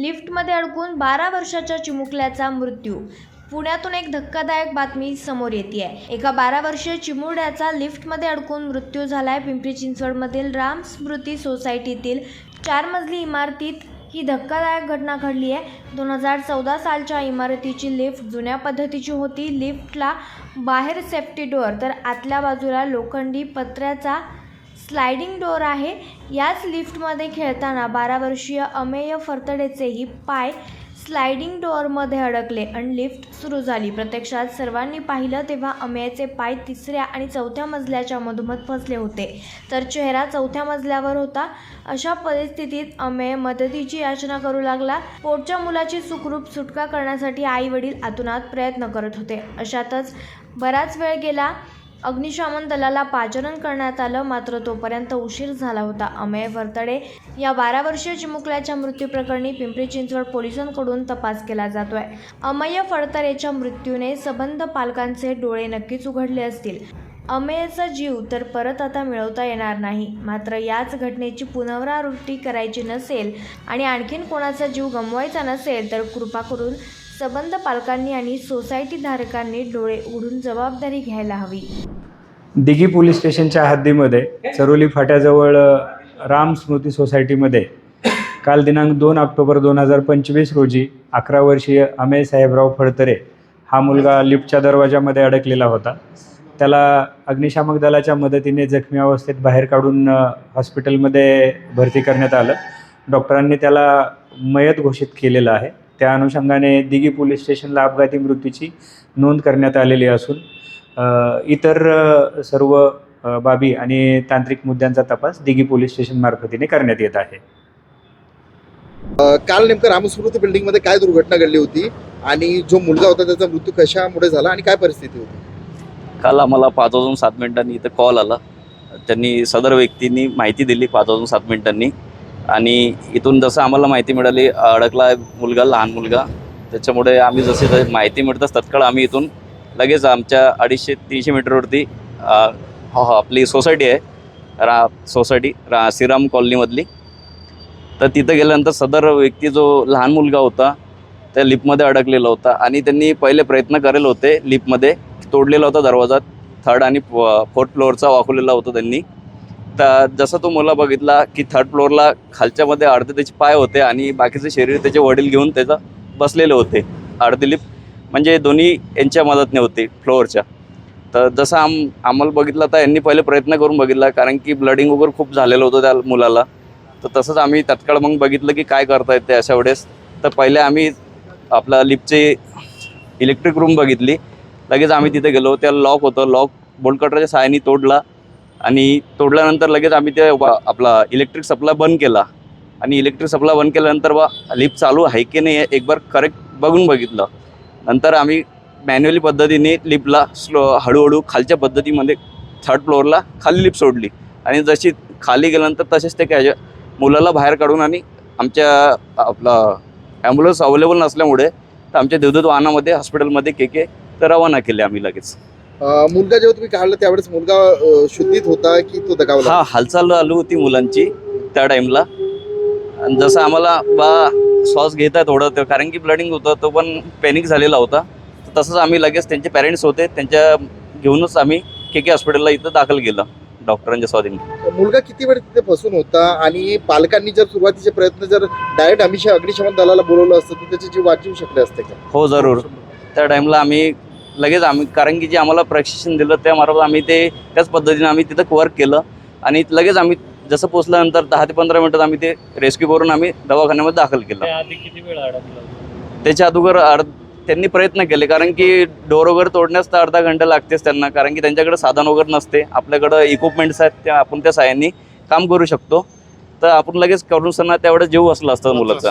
लिफ्टमध्ये अडकून बारा वर्षाच्या चिमुकल्याचा मृत्यू. पुण्यातून एक धक्कादायक बातमी समोर येते आहे एका बारा वर्षीय चिमुरड्याचा लिफ्टमध्ये अडकून मृत्यू झाला आहे पिंपरी चिंचवडमधील राम स्मृती सोसायटीतील चार मजली इमारतीत ही धक्कादायक घटना घडली आहे. दोन हजार चौदा सालच्या इमारतीची लिफ्ट जुन्या पद्धतीची होती. लिफ्टला बाहेर सेफ्टी डोअर तर आतल्या बाजूला लोखंडी पत्र्याचा स्लायडिंग डोअर आहे. याच लिफ्टमध्ये खेळताना बारा वर्षीय अमेय फरतडेचेही पाय स्लायडिंग डोअरमध्ये अडकले आणि लिफ्ट सुरू झाली. प्रत्यक्षात सर्वांनी पाहिलं तेव्हा अमेयचे पाय तिसऱ्या आणि चौथ्या मजल्याच्या मधोमध फसले होते. तर चेहरा चौथ्या मजल्यावर होता. अशा परिस्थितीत अमेय मदतीची याचना करू लागला. पोटच्या मुलाची सुखरूप सुटका करण्यासाठी आई वडील आतुनात प्रयत्न करत होते. अशातच बराच वेळ गेला. अग्निशमन दलाला पाचारण करण्यात आलं मात्र तोपर्यंत उशीर झाला होता. अमेय वरतडे या बारा वर्षीय चिमुकल्याच्या मृत्यूप्रकरणी पिंपरी चिंचवड पोलिसांकडून तपास केला जातोय. अमेय फडतरेच्या मृत्यूने सबंध पालकांचे डोळे नक्कीच उघडले असतील. अमेयचा जीव तर परत आता मिळवता येणार नाही. मात्र याच घटनेची पुनरावृत्ती करायची नसेल आणि आणखीन कोणाचा जीव गमवायचा नसेल तर कृपा करून सबंध पालकांनी आणि सोसायटी धारकांनी डोळे उघडून जबाबदारी घ्यायला हवी. दिघी पोलीस स्टेशनच्या हद्दीमध्ये चरोली फाट्याजवळ राम स्मृती सोसायटीमध्ये काल दिनांक दोन ऑक्टोबर दोन हजार पंचवीस रोजी अकरा वर्षीय अमेय साहेबराव फडतरे हा मुलगा लिफ्टच्या दरवाजामध्ये अडकलेला होता. त्याला अग्निशामक दलाच्या मदतीने जखमी अवस्थेत बाहेर काढून हॉस्पिटलमध्ये भरती करण्यात आलं. डॉक्टरांनी त्याला मयत घोषित केलेलं आहे. त्या अनुषंगाने दिघी पोलीस स्टेशनला अपघाती मृत्यूची नोंद करण्यात आलेली असून इतर सर्व बाबी आणि तांत्रिक मुद्द्यांचा तपास दिघी पोलीस स्टेशन मार्फतीने करण्यात येत आहे. काल नेमकं रामस्मृती बिल्डिंगमध्ये काय दुर्घटना घडली होती आणि जो मुलगा होता त्याचा मृत्यू कशामुळे झाला आणि काय परिस्थिती होती? काल आम्हाला पाच वाजून सात मिनिटांनी इथं कॉल आला. त्यांनी सदर व्यक्तींनी माहिती दिली पाच वाजून सात मिनिटांनी. आणि इथून जसं आम्हाला माहिती मिळाली अडकला आहे मुलगा लहान मुलगा त्याच्यामुळे आम्ही जसे माहिती मिळताच तत्काळ आम्ही इथून लगेच आमच्या अडीचशे तीनशे मीटरवरती हो हो आपली सोसायटी आहे रा सोसायटी रा श्रीराम कॉलनीमधली तर तिथं गेल्यानंतर सदर व्यक्ती जो लहान मुलगा होता त्या लिपमध्ये अडकलेला होता आणि त्यांनी पहिले प्रयत्न करेल होते लिपमध्ये तोडलेला होता दरवाजा थर्ड आणि फोर्थ फ्लोअरचा वाकवलेला होता त्यांनी. तर जसं तो मुला बघितला की थर्ड फ्लोअरला खालच्यामध्ये अर्धे त्याचे पाय होते आणि बाकीचे शरीर त्याचे वडील घेऊन त्याचा बसलेले होते अर्धे लिप. म्हणजे दोन्ही यांच्या मदतने होते फ्लोअरच्या तर जसं आम आम्हाला बघितलं तर यांनी पहिले प्रयत्न करून बघितला कारण की ब्लडिंग वगैरे खूप झालेलं होतं त्या मुलाला. तर तसंच आम्ही तत्काळ मग बघितलं की काय करता येते अशा वेळेस. तर पहिले आम्ही आपला लिफ्टचे इलेक्ट्रिक रूम बघितली. लगेच आम्ही तिथे गेलो त्या लॉक होतं. लॉक बोलकटराच्या कटरच्या सहाय्याने तोडला. आणि तोडल्यानंतर लगेच आम्ही ते आपला इलेक्ट्रिक सप्लाय बंद केला. आणि इलेक्ट्रिक सप्लाय बंद केल्यानंतर बा लिफ्ट चालू आहे की नाही एक बार करेक्ट बघून बघितलं. नंतर आम्ही मॅन्युअली पद्धतीने लिफ्टला स्लो हळूहळू खालच्या पद्धतीमध्ये थर्ड फ्लोअरला खाली लिफ्ट सोडली. आणि जशी खाली गेल्यानंतर तसेच ते काय मुलाला बाहेर काढून आणि आमच्या आपला ॲम्ब्युलन्स अवेलेबल नसल्यामुळे तर आमच्या देवदूत वाहनामध्ये हॉस्पिटलमध्ये के के रवाना केले आम्ही लगेच. मुलगा जेव्हा तुम्ही काढला त्यावेळेस मुलगा शुद्धीत होता की तो दगावला? हा हालचाल चालू होती मुलांची त्या टाईमला आणि जसं आम्हाला बा श्वास घेता थोडं ते कारण की ब्लडिंग होतं तो पण पॅनिक झालेला होता. तर तसंच आम्ही लगेच त्यांचे पॅरेंट्स होते त्यांच्या घेऊनच आम्ही के के हॉस्पिटलला इथं दाखल केलं डॉक्टरांच्या स्वाधीन. मुलगा किती वेळ तिथे फसून होता? आणि पालकांनी जर सुरुवातीचे प्रयत्न जर डायरेक्ट आम्ही अग्निशमन दलाला बोलवलं असतं तर त्याचे जीव वाचवू शकले असते का? हो जरूर. त्या टाईमला आम्ही लगेच आम्ही कारण की जे आम्हाला प्रशिक्षण दिलं त्यामार्फत आम्ही ते त्याच पद्धतीने आम्ही तिथं वर्क केलं. आणि लगेच आम्ही जसं पोचल्यानंतर दहा ते पंधरा मिनिटात आम्ही ते रेस्क्यू करून आम्ही दवाखान्यामध्ये दाखल केलं. किती वेळ अडकला? त्याच्या अगोदर अर्ध त्यांनी प्रयत्न केले कारण की डोर वगैरे तोडण्यास तर अर्धा घंटा लागतेच त्यांना कारण की त्यांच्याकडे साधन वगैरे नसते. आपल्याकडं इक्विपमेंट्स आहेत त्या आपण त्या साह्याने काम करू शकतो. तर आपण लगेच करून सणा तेवढं जीव असला असतं मुलाचा.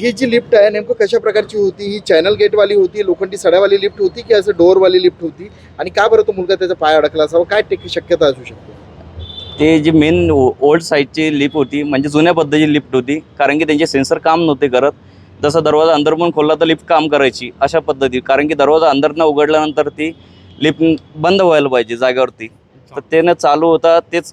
ही जी लिफ्ट आहे नेमकं कशा प्रकारची होती? ही चॅनल गेटवाली होती लोखंडी सड्यावाली लिफ्ट होती की असं डोअरवाली लिफ्ट होती? आणि का बरं तो मुलगा त्याचा पाय अडकला असावा? काय टेक शक्यता असू शकते? ते जी मेन ओल्ड साईडची लिफ्ट होती म्हणजे जुन्या पद्धतीची लिफ्ट होती कारण की त्यांचे सेन्सर काम नव्हते करत. जसं दरवाजा अंदर पण खोलला तर लिफ्ट काम करायची अशा पद्धती. कारण की दरवाजा अंदर न उघडल्यानंतर ती लिफ्ट बंद व्हायला पाहिजे जागेवरती. तर ते न चालू होता तेच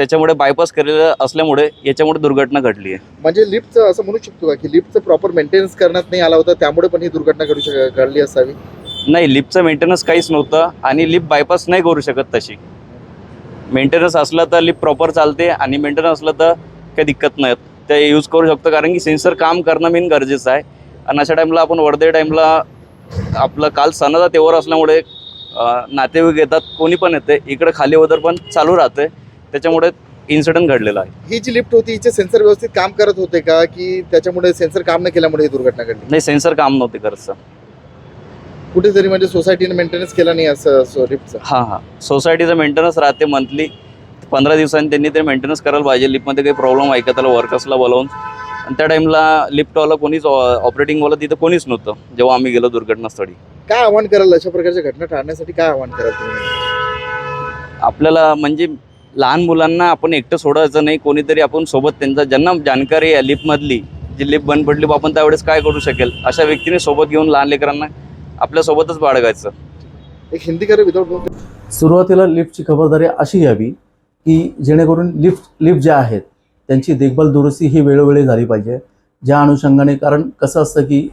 त्याच्यामुळे बायपास केलेलं असल्यामुळे याच्यामुळे दुर्घटना घडली आहे. म्हणजे लिफ्टचं असं म्हणू शकतो का की लिफ्टचं प्रॉपर मेंटेनन्स करण्यात नाही आला होता त्यामुळे पण ही दुर्घटना घडू शक घडली असावी? नाही लिफ्टचं मेंटेनन्स काहीच नव्हतं आणि लिफ्ट बायपास नाही करू शकत तशी. मेंटेनन्स असलं तर लिफ्ट प्रॉपर चालते आणि मेंटेनन्स असलं तर काही दिक्कत नाही. ते यूज करू शकतो कारण की सेन्सर काम करणं मेन गरजेचं आहे. आणि अशा टाईमला आपण वर्धे टाईमला आपलं काल सणाचा तेवर असल्यामुळे नातेवाईक येतात कोणी पण येते. इकडे खाली वदर पण चालू राहते त्याच्यामुळे इन्सिडेंट घडलेला आहे. ही जी लिफ्ट होती हिचे सेन्सर व्यवस्थित काम करत होते का? की त्याच्यामुळे सेन्सर काम न केल्यामुळे ही दुर्घटना घडली? नाही सेन्सर काम नव्हते करत कुठेतरी म्हणजे सोसायटीने मेंटेनन्स केला नाही असं लिफ्टचं हां हां. सोसायटीचं मेंटेनन्स राहते मंथली पंधरा दिवसांनी त्यांनी ते मेंटेनन्स करायला पाहिजे. लिफ्टमध्ये काही प्रॉब्लेम आहे का त्याला वर्कर्सला बोलावून. आणि त्या टाईमला लिफ्टवाला कोणीच ऑपरेटिंगवाला तिथं कोणीच नव्हतं. जेव्हा आम्ही गेलो दुर्घटनास्थळी. काय आव्हान कराल? अशा प्रकारच्या घटना टाळण्यासाठी काय आव्हान कराल तुम्ही? आपल्याला म्हणजे लहान मुलांना आपण एकटं सोडायचं नाही कोणीतरी आपण सोबत त्यांचा ज्यांना जाणकारी आहे लिफ्टमधली जी लिफ्ट बंद पडली बा आपण त्यावेळेस काय करू शकेल? अशा व्यक्तीने सोबत घेऊन लहान लेकरांना आपल्यासोबतच बाळगायचं. एक हिंदी करे विदाउट सुरुवातीला लिफ्टची खबरदारी अशी घ्यावी की जेणेकरून लिफ्ट लिफ्ट ज्या आहेत त्यांची देखभाल दुरुस्ती ही वेळोवेळी झाली पाहिजे. ज्या अनुषंगाने कारण कसं असतं की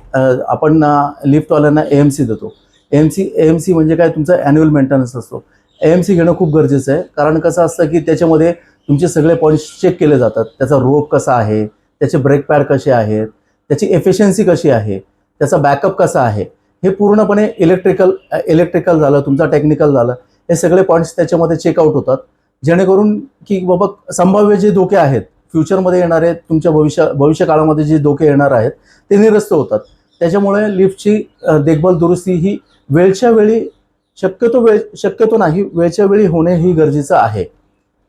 आपण लिफ्टवाल्यांना ए एम सी देतो. A M C A M C म्हणजे काय? तुमचा ॲन्युअल मेंटेनन्स असतो. एम सी घेणं खूप गरजेचं आहे. कारण कसं असतं की त्याच्यामध्ये तुमचे सगळे पॉईंट्स चेक केले जातात. त्याचा रोप कसा आहे? त्याचे ब्रेक पॅड कसे आहेत? त्याची एफिशियन्सी कशी आहे? त्याचा बॅकअप कसा आहे? हे पूर्णपणे इलेक्ट्रिकल इलेक्ट्रिकल झालं तुमचा टेक्निकल झालं. हे सगळे पॉईंट्स त्याच्यामध्ये चेकआउट होतात. जेणेकरून की बाबा संभाव्य जे धोके आहेत फ्युचरमध्ये येणारे तुमच्या भविष्य भविष्य काळामध्ये जे धोके येणार आहेत ते निरस्त होतात. त्याच्यामुळे लिफ्टची देखभाल दुरुस्ती ही वेळच्या वेळी शक्यतो वेळ शक्यतो नाही वेळच्या वेळी होणे ही गरजेचं आहे.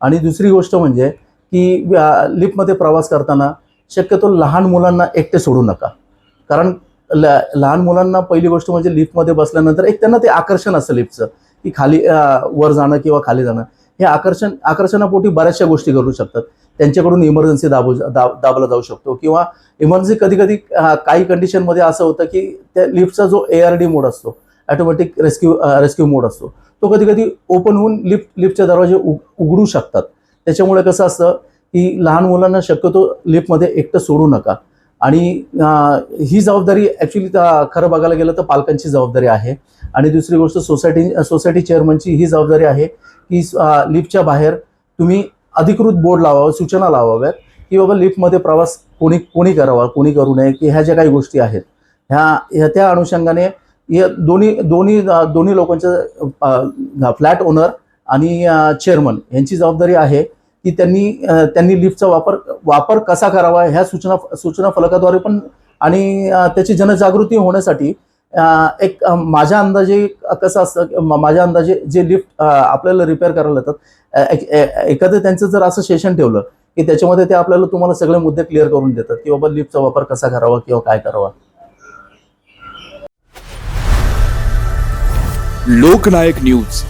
आणि दुसरी गोष्ट म्हणजे की लिफ्टमध्ये प्रवास करताना शक्यतो लहान मुलांना एकटे सोडू नका. कारण ल लहान मुलांना पहिली गोष्ट म्हणजे लिफ्टमध्ये बसल्यानंतर एक त्यांना ते आकर्षण असतं लिफ्टचं की खाली वर जाणं किंवा खाली जाणं. हे आकर्षण आकर्षणापोटी बऱ्याचशा गोष्टी करू शकतात. त्यांच्याकडून इमर्जन्सी दाबू दाब दाबला जाऊ शकतो किंवा इमर्जन्सी कधी कधी काही कंडिशनमध्ये असं होतं की त्या लिफ्टचा जो ए आर डी मोड असतो ॲटोमॅटिक रेस्क्यू रेस्क्यू मोड असतो. तो कधी कधी ओपन होऊन लिफ्ट लिफ्टचे दरवाजे उग उघडू शकतात. त्याच्यामुळे कसं असतं की लहान मुलांना शक्यतो लिफ्टमध्ये एकटं सोडू नका. आणि ही जबाबदारी ॲक्च्युली खरं बघायला गेलं तर पालकांची जबाबदारी आहे. आणि दुसरी गोष्ट सोसायटी सोसायटी चेअरमनची ही जबाबदारी आहे की लिफ्टच्या बाहेर तुम्ही अधिकृत बोर्ड लावावं सूचना लावाव्यात की बाबा लिफ्टमध्ये प्रवास कोणी कोणी करावा कोणी करू नये की ह्या ज्या काही गोष्टी आहेत. ह्या ह्या त्या अनुषंगाने या दोन्ही दोन्ही दोन्ही लोकांचं फ्लॅट ओनर आणि चेअरमन यांची जबाबदारी आहे की त्यांनी त्यांनी लिफ्टचा वापर वापर कसा करावा ह्या सूचना सूचना फलकाद्वारे पण आणि त्याची जनजागृती होण्यासाठी एक माझ्या अंदाजे कसं असतं की माझ्या अंदाजे जे लिफ्ट आपल्याला रिपेअर करायला येतात ए- एखादं त्यांचं जर असं सेशन ठेवलं की त्याच्यामध्ये ते आपल्याला तुम्हाला सगळे मुद्दे क्लिअर करून देतात की बाबा लिफ्टचा वापर कसा करावा किंवा काय करावा. लोकनायक न्यूज.